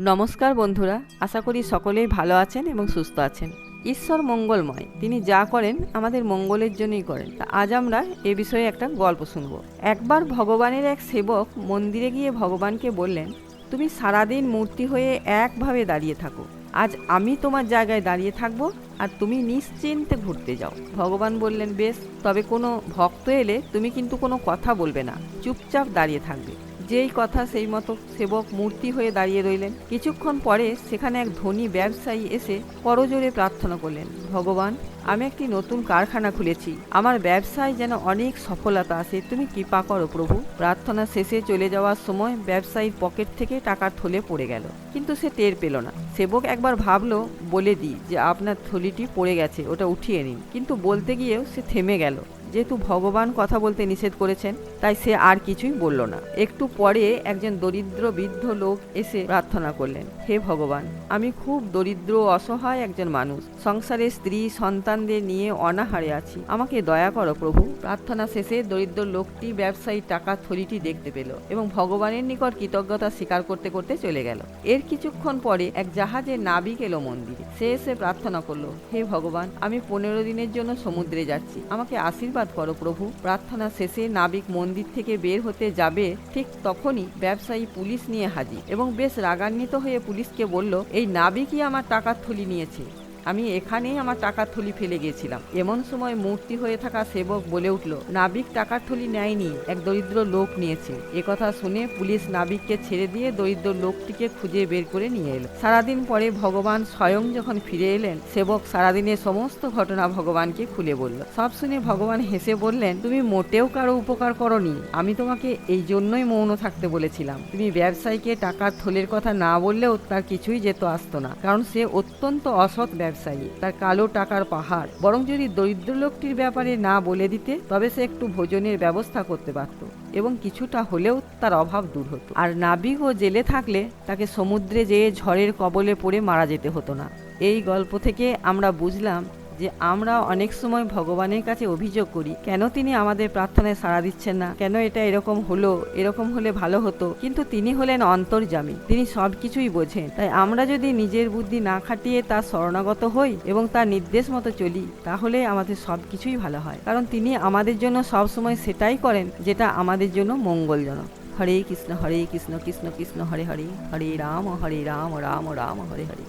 নমস্কার বন্ধুরা, আশা করি সকলেই ভালো আছেন এবং সুস্থ আছেন। ঈশ্বর মঙ্গলময়, তিনি যা করেন আমাদের মঙ্গলের জন্যই করেন। তা আজ আমরা এ বিষয়ে একটা গল্প শুনব। একবার ভগবানের এক সেবক মন্দিরে গিয়ে ভগবানকে বললেন, তুমি সারাদিন মূর্তি হয়ে একভাবে দাঁড়িয়ে থাকো। আজ আমি তোমার জায়গায় দাঁড়িয়ে থাকব আর তুমি নিশ্চিন্তে ঘুরতে যাও। ভগবান বললেন, বেশ, তবে কোনো ভক্ত এলে তুমি কিন্তু কোনো কথা বলবে না। চুপচাপ দাঁড়িয়ে থাকবে। যেই কথা সেই মতো সেবক মূর্তি হয়ে দাঁড়িয়ে রইলেন। কিছুক্ষণ পরে সেখানে এক ধনী ব্যবসায়ী এসে করজোরে প্রার্থনা করলেন, ভগবান, আমি একটি নতুন কারখানা খুলেছি। আমার ব্যবসায় যেন অনেক সফলতা আসে তুমি কৃপা করো প্রভু। প্রার্থনা শেষে চলে যাওয়ার সময় ব্যবসায়ীর পকেট থেকে টাকার থলে পড়ে গেল, কিন্তু সে টের পেল না। সেবক একবার ভাবলো, বলে দিই যে আপনার থলিটি পড়ে গেছে, ওটা উঠিয়ে নিন। কিন্তু বলতে গিয়েও সে থেমে গেল। যেহেতু ভগবান কথা বলতে নিষেধ করেছেন, তাই সে আর কিছুই বলল না। একটু পরে একজন দরিদ্র বৃদ্ধ লোক এসে প্রার্থনা করলেন, হে ভগবান, আমি খুব দরিদ্র অসহায় একজন মানুষ। সংসারে স্ত্রী, সন্তানদের নিয়ে অনাহারে আছি। আমাকে দয়া করো প্রভু। প্রার্থনা শেষে দরিদ্র লোকটি ব্যবসায়ী টাকা থলিটি দেখতে পেল এবং ভগবানের নিকট কৃতজ্ঞতা স্বীকার করতে করতে চলে গেল। এর কিছুক্ষণ পরে এক জাহাজে নাবিক এলো মন্দিরে। সে এসে প্রার্থনা করল, হে ভগবান, আমি পনেরো দিনের জন্য সমুদ্রে যাচ্ছি। আমাকে আশীর্বাদ করো প্রভু প্রার্থনা শেষে নাবিক মন্দির থেকে বের হতে যাবে ঠিক তখনই ব্যবসায়ী পুলিশ নিয়ে হাজির এবং বেশ রাগান্বিত হয়ে পুলিশকে বলল, এই নাবিকই আমার টাকার থলি নিয়েছে। আমি এখানেই আমার টাকার থলি ফেলে গিয়েছিলাম। এমন সময় মূর্তি হয়ে থাকা সেবক বলে উঠল, নাবিক টাকার থলি নেয়নি, এক দরিদ্র লোক নিয়েছে। একথা শুনে পুলিশ নাবিককে ছেড়ে দিয়ে দরিদ্র লোকটিকে খুঁজে বের করে নিয়ে এলো। সারাদিন পরে ভগবান স্বয়ং যখন ফিরে এলেন, সেবক সারাদিনের সমস্ত ঘটনা ভগবানকে খুলে বলল। সব শুনে ভগবান হেসে বললেন, তুমি মোটেও কারও উপকার করনি, আমি তোমাকে এই জন্যই মৌন থাকতে বলেছিলাম। তুমি ব্যবসায়ীকে টাকার থলের কথা না বললেও তার কিছুই যেত আসতো না, কারণ সে অত্যন্ত অসৎ ব্যবসায়ী। তার কালো টাকার পাহাড়। বরং যদি দরিদ্র লোকটির ব্যাপারে না বলে দিতে, তবে সে একটু ভোজনের ব্যবস্থা করতে পারত এবং কিছুটা হলেও তার অভাব দূর হতো। আর নাবিক ও জেলে থাকলে তাকে সমুদ্রে যেয়ে ঝড়ের কবলে পড়ে মারা যেতে হতো না। এই গল্প থেকে আমরা বুঝলাম যে আমরা অনেক সময় ভগবানের কাছে অভিযোগ করি, কেন তিনি আমাদের প্রার্থনায় সাড়া দিচ্ছেন না? কেন এটা এরকম হলো? এরকম হলে ভালো হতো? কিন্তু তিনি হলেন অন্তর্জামী তিনি সব কিছুই বোঝেন। তাই আমরা যদি নিজের বুদ্ধি না খাটিয়ে তার শরণাগত হই এবং তার নির্দেশ মতো চলি, তাহলে আমাদের সব কিছুই ভালো হয়। কারণ তিনি আমাদের জন্য সব সময় সেটাই করেন যেটা আমাদের জন্য মঙ্গলজনক। হরে কৃষ্ণ হরে কৃষ্ণ কৃষ্ণ কৃষ্ণ, হরে হরে। হরে রাম হরে রাম রাম রাম, হরে হরে।